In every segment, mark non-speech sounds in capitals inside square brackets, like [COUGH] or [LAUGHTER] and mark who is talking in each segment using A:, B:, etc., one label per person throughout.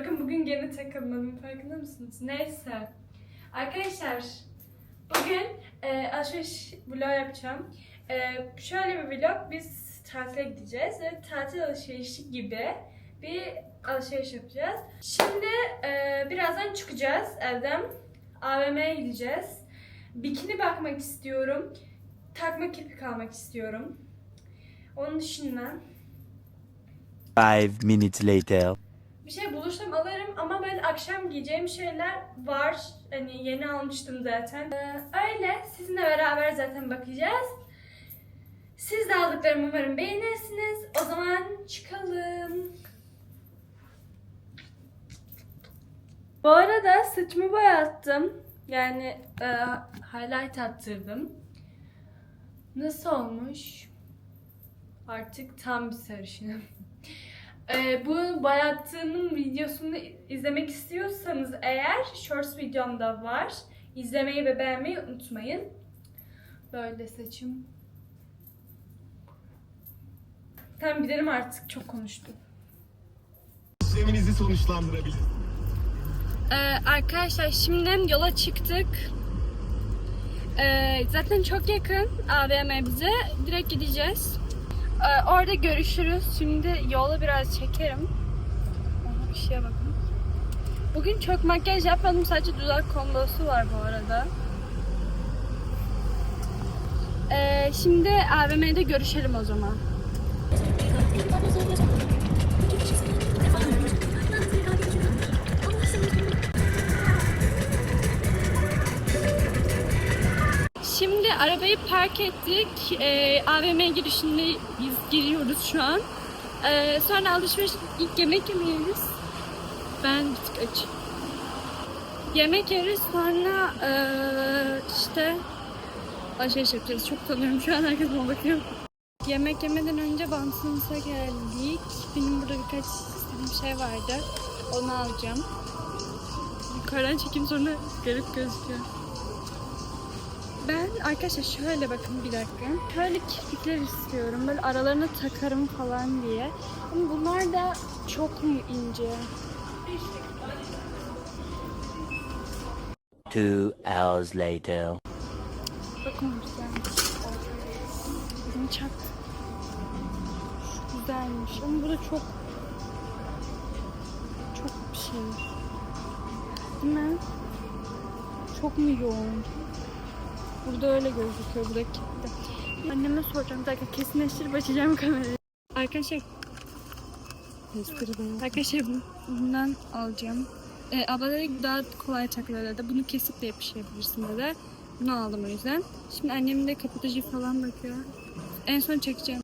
A: Bakın bugün gene takılmadım farkında mısınız? Neyse. Arkadaşlar bugün e, alışveriş vlog yapacağım. E, şöyle bir vlog biz tatile gideceğiz ve tatil alışverişi gibi bir alışveriş yapacağız. Şimdi e, birazdan çıkacağız evden. AVM'ye gideceğiz. Bikini bakmak istiyorum. Takma kirpik almak istiyorum. Onun dışında
B: Five minutes later.
A: Bir şey bulursam alırım ama ben akşam giyeceğim şeyler var. Hani yeni almıştım zaten. Ee, öyle sizinle beraber zaten bakacağız. Siz de aldıklarımı umarım beğenirsiniz. O zaman çıkalım. Bu arada saçımı boyattım. Yani e, highlight attırdım. Nasıl olmuş? Artık tam bir sarışınım. Ee, bu boyattığımın videosunu izlemek istiyorsanız eğer shorts videomda var. İzlemeyi ve beğenmeyi unutmayın. Böyle saçım. Tamam gidelim artık çok konuştum.
C: işleminizi sonuçlandırabilir.
A: Ee, arkadaşlar şimdi yola çıktık. Ee, zaten çok yakın AVM bize. Direkt gideceğiz. Ee, orada görüşürüz. Şimdi yolu biraz çekerim. Aha, bir şeye bakın. Bugün çok makyaj yapmadım. Sadece dudak kombosu var bu arada. Ee, şimdi AVM'de görüşelim o zaman. Şimdi arabayı park ettik. Ee, AVM girişindeyiz, giriyoruz şu an. Ee, sonra alışveriş ilk yemek yemeyiz. Ben bir tık aç. Yemek yeriz sonra ee, işte alışveriş yapacağız. Çok tanıyorum şu an herkes bana bakıyor. Yemek yemeden önce Bansınıs'a geldik. Benim burada birkaç istediğim şey vardı. Onu alacağım. Yukarıdan çekeyim sonra garip gözüküyor. Ben arkadaşlar şöyle bakın bir dakika. Şöyle kirpikler istiyorum. Böyle aralarına takarım falan diye. Ama bunlar da çok mu ince?
B: Two hours later.
A: Bakın güzelmiş. Bizim çak. Şu güzelmiş. Ama bu da çok çok bir şey. Değil mi? Çok mu yoğun? Burada öyle gözüküyor. Burada kilitli. Anneme soracağım. Bir dakika kesinleştirip açacağım kamerayı. Arkadaşlar Arkadaşlar bundan alacağım. Ee, abla dedi daha kolay takılır dedi. Bunu kesip de yapıştırabilirsin dedi. Bunu aldım o yüzden. Şimdi annem de kapatıcı falan bakıyor. En son çekeceğim.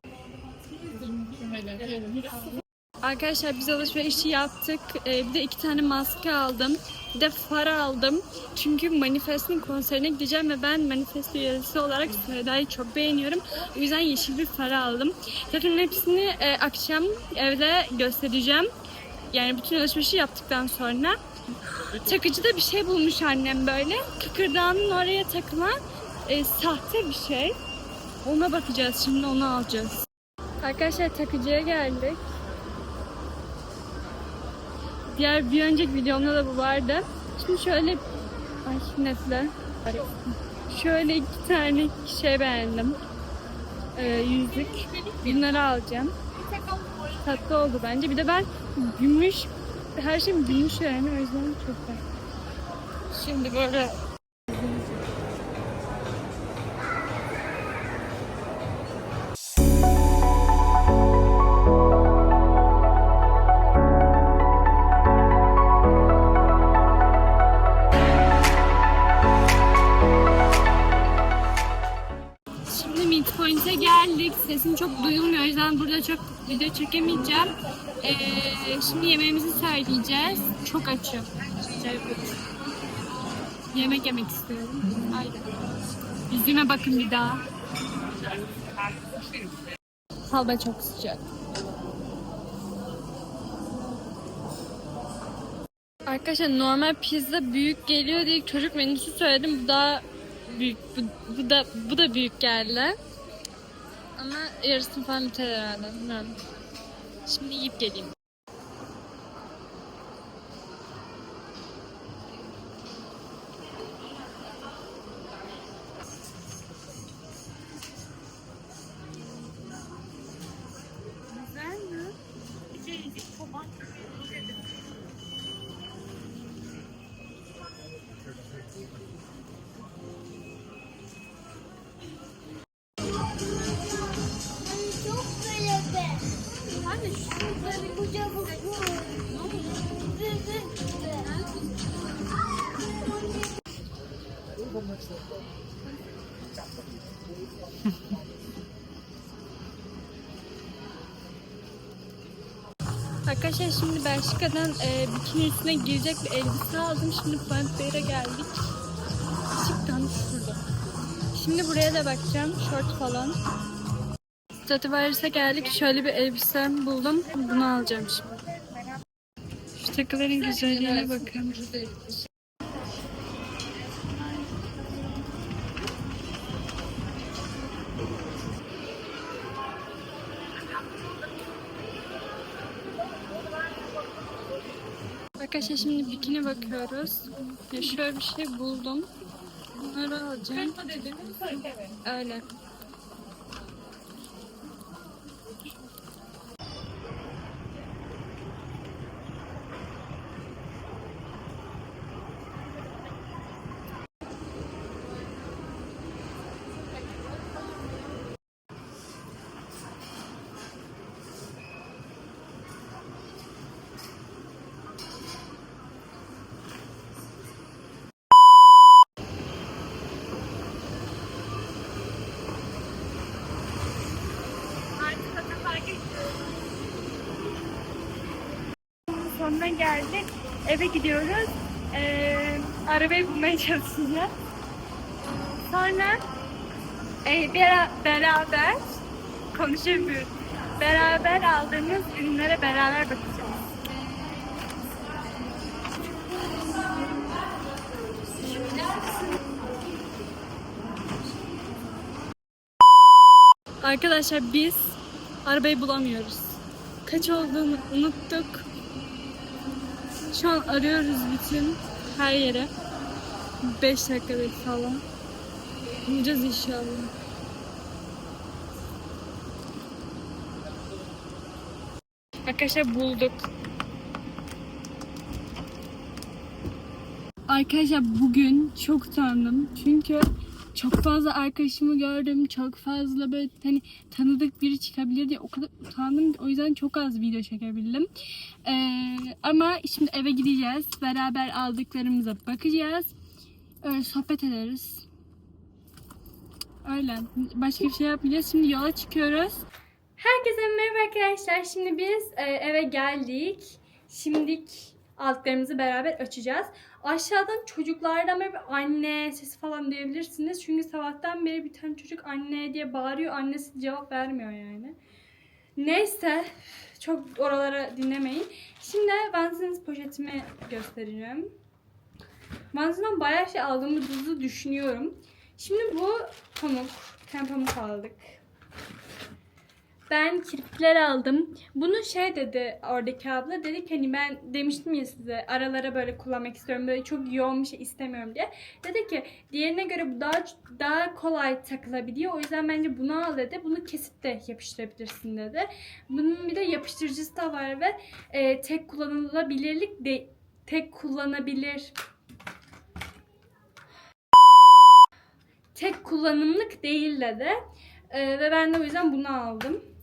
A: Arkadaşlar biz alışverişi yaptık. Ee, bir de iki tane maske aldım. Bir de far aldım. Çünkü Manifest'in konserine gideceğim ve ben Manifest üyesi olarak Seda'yı çok beğeniyorum. O yüzden yeşil bir far aldım. Zaten hepsini e, akşam evde göstereceğim. Yani bütün alışverişi yaptıktan sonra. Takıcıda bir şey bulmuş annem böyle. Kıkırdağının oraya takılan e, sahte bir şey. Ona bakacağız şimdi onu alacağız. Arkadaşlar takıcıya geldik. Diğer bir önceki videomda da bu vardı. Şimdi şöyle ay nefle. Şöyle iki tane şey beğendim. Ee, yüzük. Bunları alacağım. Tatlı oldu bence. Bir de ben gümüş her şeyim gümüş yani o yüzden çok güzel. Şimdi böyle Sesim çok duyulmuyor. O yüzden burada çok video çekemeyeceğim. Ee, şimdi yemeğimizi söyleyeceğiz. Çok açım. Yemek yemek istiyorum. Aynen. Yüzüme bakın bir daha. Hava çok sıcak. Arkadaşlar normal pizza büyük geliyor diye çocuk menüsü söyledim. Bu daha büyük. Bu, bu da bu da büyük geldi. Ama yarısını falan biter herhalde. Bilmiyorum. Şimdi yiyip geleyim. [LAUGHS] Arkadaşlar şimdi Belçika'dan e, bikini üstüne girecek bir elbise aldım. Şimdi Puantveyre geldik. Işıktan şurada. Şimdi buraya da bakacağım. Şort falan. Stradivarius'a geldik. Şöyle bir elbise buldum. Bunu alacağım şimdi. Şu takıların güzelliğine bakın. Arkadaşlar şimdi bikini bakıyoruz. Ya şöyle bir şey buldum. Bunları alacağım. Öyle. Sonuna geldik. Eve gidiyoruz. Ee, arabayı bulmaya çalışacağız. Sonra e, bera- beraber konuşamıyoruz. Beraber aldığımız ürünlere beraber bakacağız. Arkadaşlar biz arabayı bulamıyoruz. Kaç olduğunu unuttuk. Şu an arıyoruz bütün her yere. 5 dakikadır falan. Bulacağız inşallah. Arkadaşlar bulduk. Arkadaşlar bugün çok utandım. Çünkü çok fazla arkadaşımı gördüm. Çok fazla böyle hani tanıdık biri çıkabilir diye o kadar utandım o yüzden çok az video çekebildim. Ee, ama şimdi eve gideceğiz. Beraber aldıklarımıza bakacağız. Öyle sohbet ederiz. Öyle. Başka bir şey yapmayacağız. Şimdi yola çıkıyoruz. Herkese merhaba arkadaşlar. Şimdi biz e, eve geldik. Şimdilik aldıklarımızı beraber açacağız. Aşağıdan çocuklardan böyle anne sesi falan duyabilirsiniz. Çünkü sabahtan beri bir tane çocuk anne diye bağırıyor. Annesi cevap vermiyor yani. Neyse. Çok oralara dinlemeyin. Şimdi Vanzins poşetimi göstereceğim. Vanzins'den bayağı şey aldığımızı düşünüyorum. Şimdi bu pamuk. Tane pamuk aldık. Ben kirpikler aldım. Bunu şey dedi oradaki abla dedi ki hani ben demiştim ya size aralara böyle kullanmak istiyorum. Böyle çok yoğun bir şey istemiyorum diye. Dedi ki diğerine göre bu daha daha kolay takılabiliyor. O yüzden bence bunu al dedi. Bunu kesip de yapıştırabilirsin dedi. Bunun bir de yapıştırıcısı da var ve e, tek kullanılabilirlik de tek kullanabilir tek kullanımlık değil dedi. E, ve ben de o yüzden bunu aldım.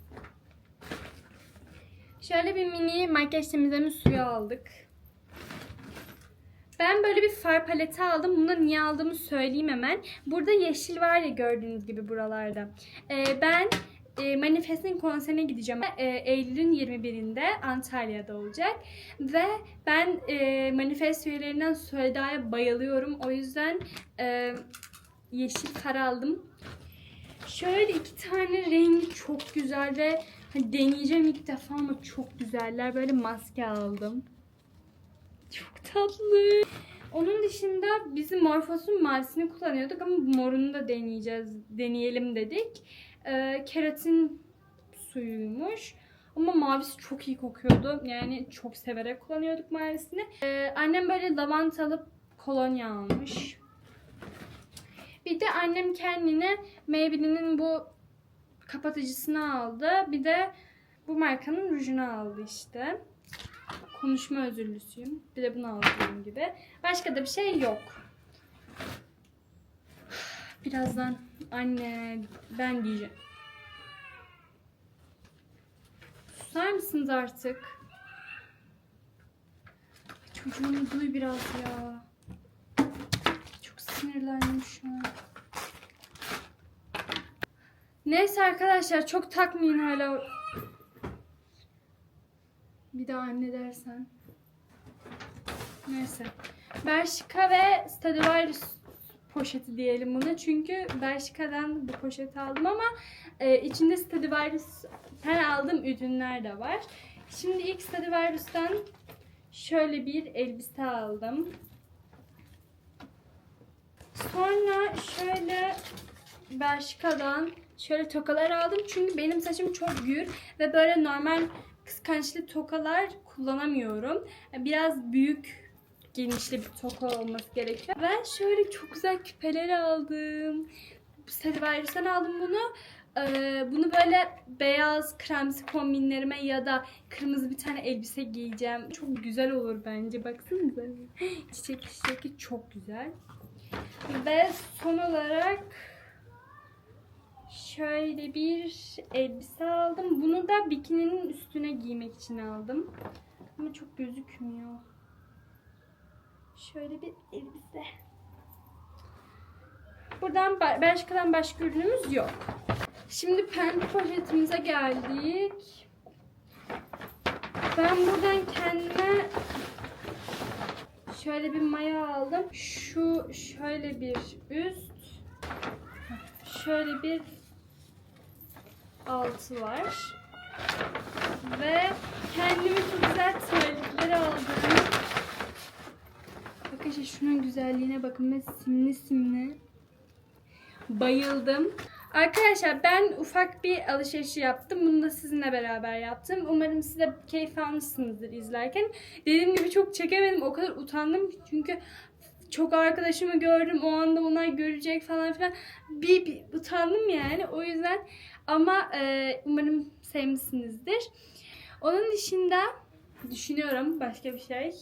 A: Şöyle bir mini makyaj temizleme suyu aldık. Ben böyle bir far paleti aldım. Bunu niye aldığımı söyleyeyim hemen. Burada yeşil var ya gördüğünüz gibi buralarda. Ee, ben e, Manifest'in konserine gideceğim. E, Eylül'ün 21'inde Antalya'da olacak. Ve ben e, Manifest üyelerinden Sölda'ya bayılıyorum. O yüzden e, yeşil far aldım. Şöyle iki tane rengi çok güzel ve hani deneyeceğim ilk defa ama çok güzeller. Böyle maske aldım. Çok tatlı. Onun dışında bizim Morphos'un mavisini kullanıyorduk ama morunu da deneyeceğiz. Deneyelim dedik. Ee, keratin suyuymuş. Ama mavisi çok iyi kokuyordu. Yani çok severek kullanıyorduk mavisini. Ee, annem böyle lavantalı kolonya almış. Bir de annem kendine Maybelline'in bu kapatıcısını aldı. Bir de bu markanın rujunu aldı işte. Konuşma özürlüsüyüm. Bir de bunu aldığım gibi. Başka da bir şey yok. Birazdan anne ben diyeceğim. Susar mısınız artık? Çocuğumu duy biraz ya. Çok sinirlendim şu an. Neyse arkadaşlar çok takmayın hala. Bir daha anne dersen. Neyse. Bershka ve Stradivarius poşeti diyelim buna. Çünkü Bershka'dan bu poşeti aldım ama e, içinde Stradivarius'tan aldığım ürünler de var. Şimdi ilk Stradivarius'tan şöyle bir elbise aldım. Sonra şöyle Bershka'dan şöyle tokalar aldım. Çünkü benim saçım çok gür ve böyle normal kıskançlı tokalar kullanamıyorum. Biraz büyük genişli bir toka olması gerekiyor. Ben şöyle çok güzel küpeler aldım. Stradivarius'tan aldım bunu. Ee, bunu böyle beyaz kremsi kombinlerime ya da kırmızı bir tane elbise giyeceğim. Çok güzel olur bence. Baksanıza. [GASPS] Çiçek çiçeki çok güzel. Ve son olarak şöyle bir elbise aldım. Bunu da bikininin üstüne giymek için aldım. Ama çok gözükmüyor. Şöyle bir elbise. Buradan Bershka'dan başka ürünümüz yok. Şimdi pembe poşetimize geldik. Ben buradan kendime şöyle bir maya aldım. Şu şöyle bir üst. Şöyle bir altı var. Ve kendime çok güzel terlikler aldım. Arkadaşlar şunun güzelliğine bakın ve simli simli. Bayıldım. Arkadaşlar ben ufak bir alışveriş yaptım. Bunu da sizinle beraber yaptım. Umarım siz de keyif almışsınızdır izlerken. Dediğim gibi çok çekemedim. O kadar utandım çünkü çok arkadaşımı gördüm. O anda onlar görecek falan filan. Bir, bir utandım yani. O yüzden ama e, umarım sevmişsinizdir. Onun dışında düşünüyorum başka bir şey.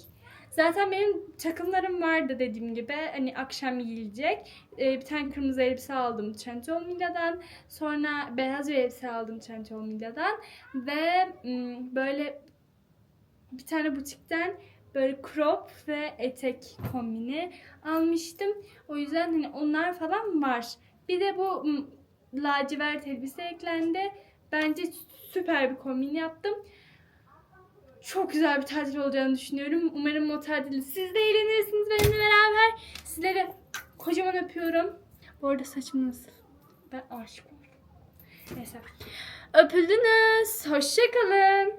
A: Zaten benim takımlarım vardı dediğim gibi. Hani akşam giyilecek. Ee, bir tane kırmızı elbise aldım Trendyol Milya'dan. Sonra beyaz bir elbise aldım Trendyol Milya'dan. Ve ım, böyle bir tane butikten böyle crop ve etek kombini almıştım. O yüzden hani onlar falan var. Bir de bu lacivert elbise eklendi. Bence süper bir kombin yaptım. Çok güzel bir tatil olacağını düşünüyorum. Umarım o tatilde siz de eğlenirsiniz benimle beraber. Sizleri kocaman öpüyorum. Bu arada saçım nasıl? Ben aşık oldum. Neyse. Öpüldünüz. Hoşçakalın.